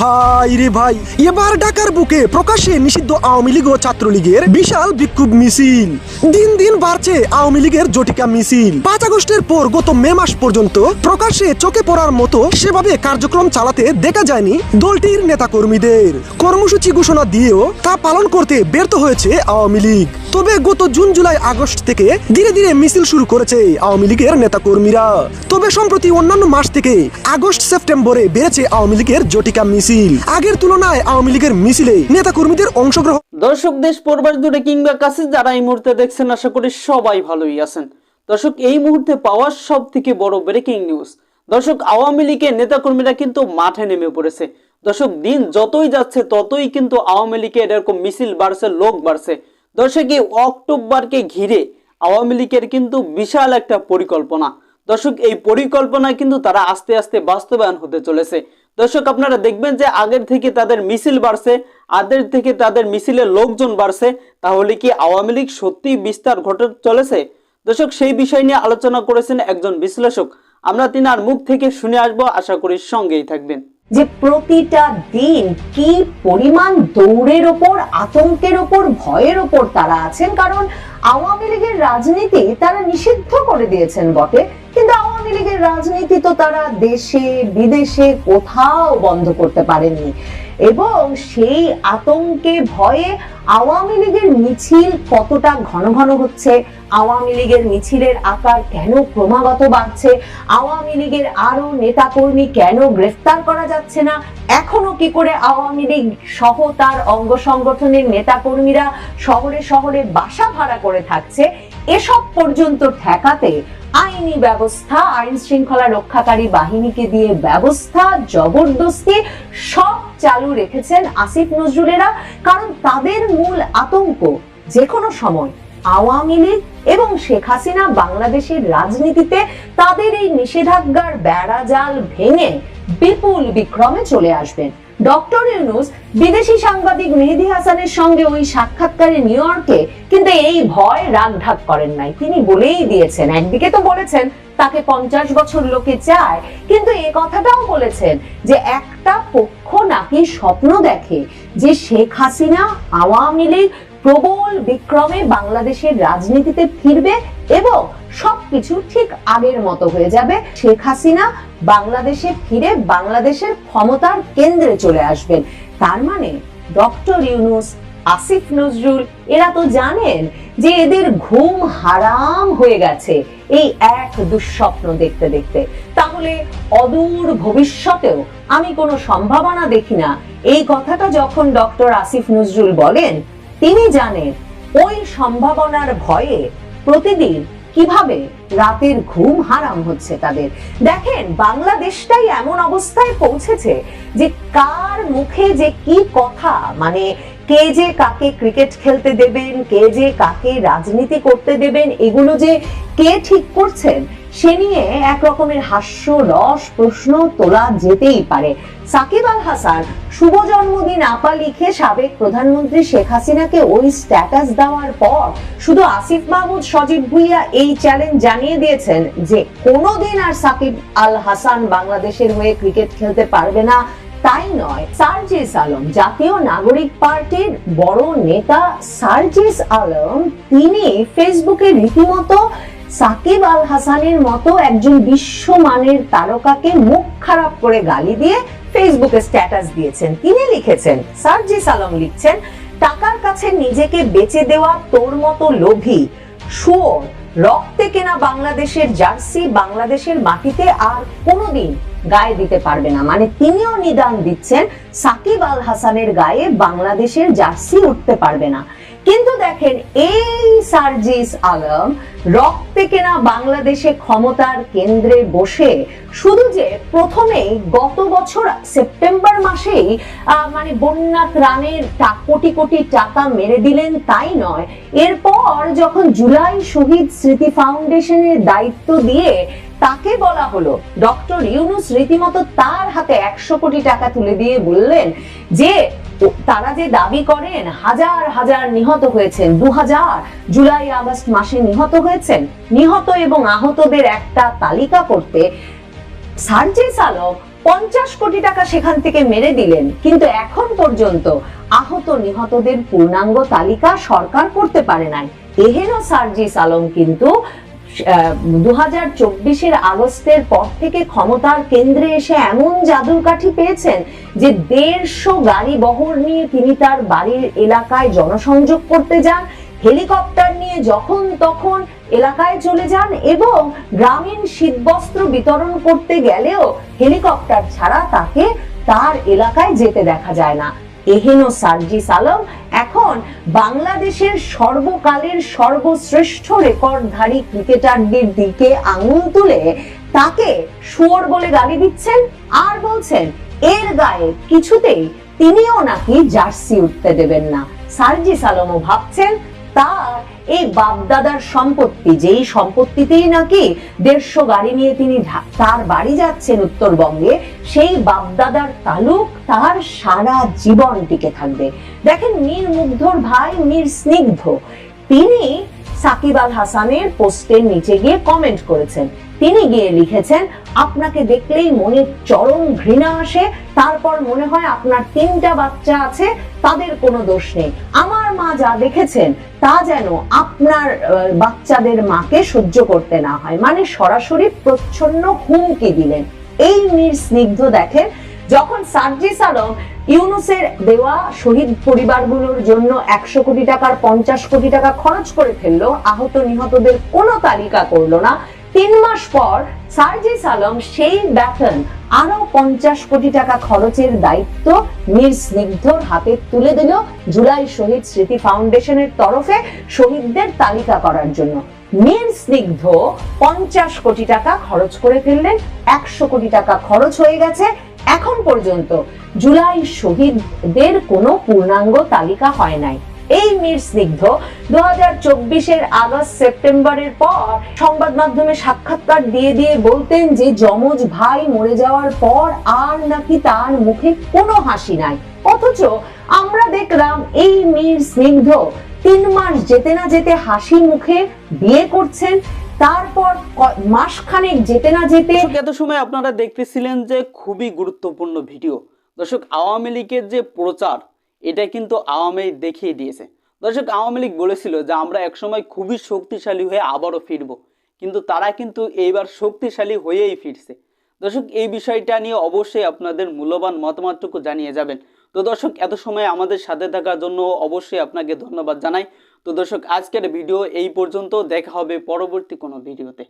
ভাই রে ভাই, এবার ঢাকার বুকে প্রকাশ্যে নিষিদ্ধ আওয়ামী লীগ ও ছাত্রলীগের বিশাল বিক্ষোভ মিছিল। দিন দিন বাড়ছে আওয়ামী লীগের জটিকা মিছিল। পাঁচ আগস্টের পর গত মে মাস পর্যন্ত প্রকাশ্যে চোখে পড়ার মতো সেভাবে কার্যক্রম চালাতে দেখা যায়নি দলটির নেতাকর্মীদের। কর্মসূচি ঘোষণা দিয়েও তা পালন করতে ব্যর্থ হয়েছে আওয়ামী লীগ। তবে গত জুন, জুলাই, আগস্ট থেকে ধীরে ধীরে মিছিল শুরু করেছে আওয়ামী লীগের নেতাকর্মীরা। তবে সম্প্রতি অন্যান্য মাস থেকে আগস্ট, সেপ্টেম্বরে বেড়েছে আওয়ামী লীগের জটিকা মিছিল। আগের তুলনায় আওয়ামী লীগের মিছিলে নেতাকর্মীদের অংশগ্রহণ দর্শক, দেশ, পরবার দূরে কিংবা কাছে যারা এই মুহূর্তে দেখছেন, আশা করি সবাই ভালোই আছেন। দর্শক, এই মুহূর্তে পাওয়া সব থেকে বড় ব্রেকিং নিউজ দর্শক, আওয়ামী লীগের নেতাকর্মীরা কিন্তু মাঠে নেমে পড়েছে। দর্শক, দিন যতই যাচ্ছে, ততই কিন্তু আওয়ামী লীগের এরকম মিছিল বাড়ছে, লোক বাড়ছে। দর্শক, এই অক্টোবরকে ঘিরে আওয়ামী লীগের কিন্তু বিশাল একটা পরিকল্পনা। দর্শক, এই পরিকল্পনা কিন্তু তারা আস্তে আস্তে বাস্তবায়ন হতে চলেছে। দর্শক, আপনারা দেখবেন যে আগের থেকে তাদের মিছিল বাড়ছে আগের থেকে তাদের মিছিলের লোকজন বাড়ছে, তাহলে কি আওয়ামী লীগ সত্যি বিস্তার ঘটে চলেছে? দর্শক, সেই বিষয় নিয়ে আলোচনা করেছেন একজন বিশ্লেষক। আমরা তিনার মুখ থেকে শুনে আসব, আশা করি সঙ্গেই থাকবেন। যে প্রতিটা দিন কি পরিমাণ দৌড়ের ওপর, আতঙ্কের ওপর, ভয়ের ওপর তারা আছেন? কারণ আওয়ামী লীগের রাজনীতি তারা নিষিদ্ধ করে দিয়েছেন বটে, কিন্তু আওয়ামী লীগের রাজনীতি তো তারা দেশে, বিদেশে কোথাও বন্ধ করতে পারেননি এবং সেই আতঙ্কে ভয়ে আওয়ামী লীগের মিছিল কতটা ঘন ঘন হচ্ছে, আওয়ামী লীগের মিছিলের আকার কেন ক্রমাগত বাড়ছে, আওয়ামী লীগের আরও নেতাকর্মী কেন গ্রেফতার করা যাচ্ছে না, এখনও কি করে আওয়ামী লীগ সহ তার অঙ্গ সংগঠনের নেতাকর্মীরা শহরে শহরে বাসা ভাড়া করে থাকছে, এসব পর্যন্ত ঠেকাতে আইনি ব্যবস্থা, আইন শৃঙ্খলা রক্ষাকারী বাহিনীকে দিয়ে ব্যবস্থা, জবরদস্তি, সব চালু রেখেছেন আসিফ নজরুলেরা, কারণ তাদের মূল আতঙ্ক যে কোনো সময় আওয়ামী লীগ এবং শেখ হাসিনা বাংলাদেশের রাজনীতিতে তাদের এই নিষেধাজ্ঞার বেড়াজাল ভেঙে বিপুল বিক্রমে চলে আসবেন। ডক্টর ইউনুস বিদেশি সাংবাদিক মেহেদি হাসানের সঙ্গে ওই সাক্ষাৎকারে নিউ ইয়র্কে, কিন্তু এই ভয় রাগঢাক করেন নাই। তিনি বলেই দিয়েছেন, একদিকে তো বলেছেন তাকে পঞ্চাশ বছর লোকে চায়। কিন্তু এ কথাটাও বলেছেন যে একটা পক্ষ নাকি স্বপ্ন দেখে যে শেখ হাসিনা, আওয়ামী লীগ, প্রবল বিক্রমে বাংলাদেশের রাজনীতিতে ফিরবে এবং সবকিছু ঠিক আগের মতো হয়ে যাবে। শেখ হাসিনা বাংলাদেশে ফিরে বাংলাদেশের ক্ষমতার কেন্দ্রে চলে আসবেন। তার মানে ডক্টর ইউনুস আসিফ নজরুল, এরা তো জানেন যে এদের ঘুম হারাম হয়ে গেছে এই এক দুঃস্বপ্ন দেখতে দেখতে। তাহলে অদূর ভবিষ্যতেও আমি কোনো সম্ভাবনা দেখি না। এই কথাটা যখন ডক্টর আসিফ নজরুল বলেন, তিনি জানেন ওই সম্ভাবনার ভয়ে প্রতিদিন কীভাবে রাতের ঘুম হারাম হচ্ছে তাদের। দেখেন, বাংলাদেশটাই এমন অবস্থায় পৌঁছেছে যে কার মুখে যে কি কথা মানে কে যে কাকে ক্রিকেট খেলতে দেবেন, কে যে কাকে রাজনীতি করতে দেবেন, এগুলো যে কে ঠিক করছেন, সে নিয়ে এক রকমের হাস্য, রস, প্রশ্ন তোলা যেতেই পারে। সাকিব আল হাসান শুভ জন্মদিন আপা লিখে সাবেক প্রধানমন্ত্রী শেখ হাসিনাকে ওই স্ট্যাটাস দেওয়ার পর শুধু আসিফ মাহমুদ, সজীব ভুইয়া এই চ্যালেঞ্জ জানিয়ে দিয়েছেন যে কোনোদিন আর সাকিব আল হাসান বাংলাদেশের হয়ে ক্রিকেট খেলতে পারবে না। তাই নয়, সার্জিস আলম, জাতীয় নাগরিক পার্টির বড় নেতা সার্জিস আলম, তিনি ফেসবুকে রীতিমতো সাকিব আল হাসানের মতো একজন বিশ্বমানের তারকাকে মুখ খারাপ করে গালি দিয়ে ফেসবুকে স্ট্যাটাস দিয়েছেন। তিনি লিখেছেন, সার্জিস আলম লিখছেন, টাকার কাছে নিজেকে বেচে দেওয়া তোর মতো লোভী, শুয়োর, রক্তে কেনা বাংলাদেশের জার্সি বাংলাদেশের মাটিতে আর কোনোদিন গায়ে দিতে পারবে না। মানে তিনিও নিদান দিচ্ছেন, সাকিব আল হাসানের গায়ে বাংলাদেশের জার্সি উঠতে পারবে না। কিন্তু দেখেন, এই সার্জিস আলম রক্তে কেনা বাংলাদেশে ক্ষমতার কেন্দ্রে বসে শুধু যে প্রথমেই গত বছর সেপ্টেম্বর মাসেই মানে বন্যা ত্রাণের কোটি কোটি টাকা মেরে দিলেন তাই নয়। এরপর যখন জুলাই শহীদ স্মৃতি ফাউন্ডেশনের দায়িত্ব দিয়ে তাকে বলা হলো। ডক্টর ইউনুস রীতিমতো তার হাতে একশো কোটি টাকা তুলে দিয়ে বললেন যে তারা যে দাবি করেন, হাজার হাজার নিহত হয়েছেন দু হাজার জুলাই আগস্ট মাসে নিহত হয়েছেন, নিহত এবং আহতদের একটা তালিকা করতে সার্জিস আলম পঞ্চাশ কোটি টাকা সেখান থেকে মেরে দিলেন। কিন্তু এখন পর্যন্ত আহত নিহতদের পূর্ণাঙ্গ তালিকা সরকার করতে পারে নাই। এহেন সার্জিস আলম কিন্তু দু চব্বিশের আগস্টের পর থেকে ক্ষমতার কেন্দ্রে এসে এমন জাদুর কাঠি পেয়েছেন যে দেড়শো গাড়ি বহর নিয়ে তিনি তার বাড়ির এলাকায় জনসংযোগ করতে যান, হেলিকপ্টার নিয়ে যখন তখন এলাকায় চলে যান এবং গ্রামীণ শীতবস্ত্র বিতরণ করতে গেলেও হেলিকপ্টার ছাড়া তাকে তার এলাকায় যেতে দেখা যায় না। এহেন সার্জিস আলম এখন বাংলাদেশের সর্বকালের সর্বশ্রেষ্ঠ রেকর্ডধারী ক্রিকেটারদের দিকে আঙুল তুলে তাকে শুয়োর বলে গালি দিচ্ছেন আর বলছেন, এর গায়ে কিছুতেই তিনিও নাকি জার্সি উঠতে দেবেন না। সার্জিস আলমও ভাবছেন তার এই বাপদাদার সম্পত্তি, যেই সম্পত্তিতেই নাকি দেড়শো গাড়ি নিয়ে তিনি তার বাড়ি যাচ্ছেন উত্তরবঙ্গে, সেই বাপদাদার তালুক তার সারা জীবন টিকে থাকবে। দেখেন মীর মুগ্ধর ভাই, মীর স্নিগ্ধ। তিনি সাকিব আল হাসানের পোস্টের নিচে গিয়ে কমেন্ট করেছেন। তিনি গিয়ে লিখেছেন, আপনাকে দেখলেই মনে চরম ঘৃণা আসে, তারপর মনে হয় আপনার তিনটা বাচ্চা আছে, তাদের কোনো দোষ নেই। আমার মা যা দেখেছেন, তা যেন আপনার বাচ্চাদের মাকে সহ্য করতে না হয়। মানে সরাসরি প্রচ্ছন্ন হুমকি দিলেন। এই মীর স্নিগ্ধ দেখেন, যখন সার্জিস আলম ইউনুসের দেওয়া শহীদ পরিবারগুলোর জন্য একশো কোটি টাকার পঞ্চাশ কোটি টাকা খরচ করে ফেলল, আহত নিহতদের কোনো তালিকা করল না তিন মাস পর সার্জিস আলম সেই বেতন আরও পঞ্চাশ কোটি টাকা খরচের দায়িত্ব মীর স্নিগ্ধর হাতে তুলে দিল জুলাই শহীদ স্মৃতি ফাউন্ডেশনের তরফে শহীদদের তালিকা করার জন্য। মীর স্নিগ্ধ পঞ্চাশ কোটি টাকা খরচ করে ফেললেন, একশো কোটি টাকা খরচ হয়ে গেছে। এখন পর্যন্ত জুলাই শহীদদের কোনো পূর্ণাঙ্গ তালিকা হয় নাই। এই মীর স্নিগ্ধ দু হাজার চব্বিশের আগস্ট সেপ্টেম্বরের পর সংবাদ মাধ্যমে সাক্ষাৎকার দিয়ে দিয়ে বলতেন যে যমজ ভাই মরে যাওয়ার পর আর নাকি তার মুখে কোনো হাসি নাই। অথচ আমরা দেখলাম এই মীর স্নিগ্ধ তিন মাস যেতে না যেতে হাসি মুখে বিয়ে করছেন, তারপর মাসখানেক যেতে না যেতে এত সময় আপনারা দেখতেছিলেন যে খুবই গুরুত্বপূর্ণ ভিডিও। দর্শক, আওয়ামী লীগের যে প্রচার এটা কিন্তু আওয়ামী দেখিয়ে দিয়েছে। দর্শক, আওয়ামী লীগ বলেছিল যে আমরা একসময় খুবই শক্তিশালী হয়ে আবারও ফিরব, কিন্তু তারা কিন্তু এইবার শক্তিশালী হয়েই ফিরছে। দর্শক, এই বিষয়টা নিয়ে অবশ্যই আপনাদের মূল্যবান মতামতটুকু জানিয়ে যাবেন। তো দর্শক, এত সময় আমাদের সাথে থাকার জন্য অবশ্যই আপনাকে ধন্যবাদ জানাই। তো দর্শক, আজকের ভিডিও এই পর্যন্ত, দেখা হবে পরবর্তী কোনো ভিডিওতে।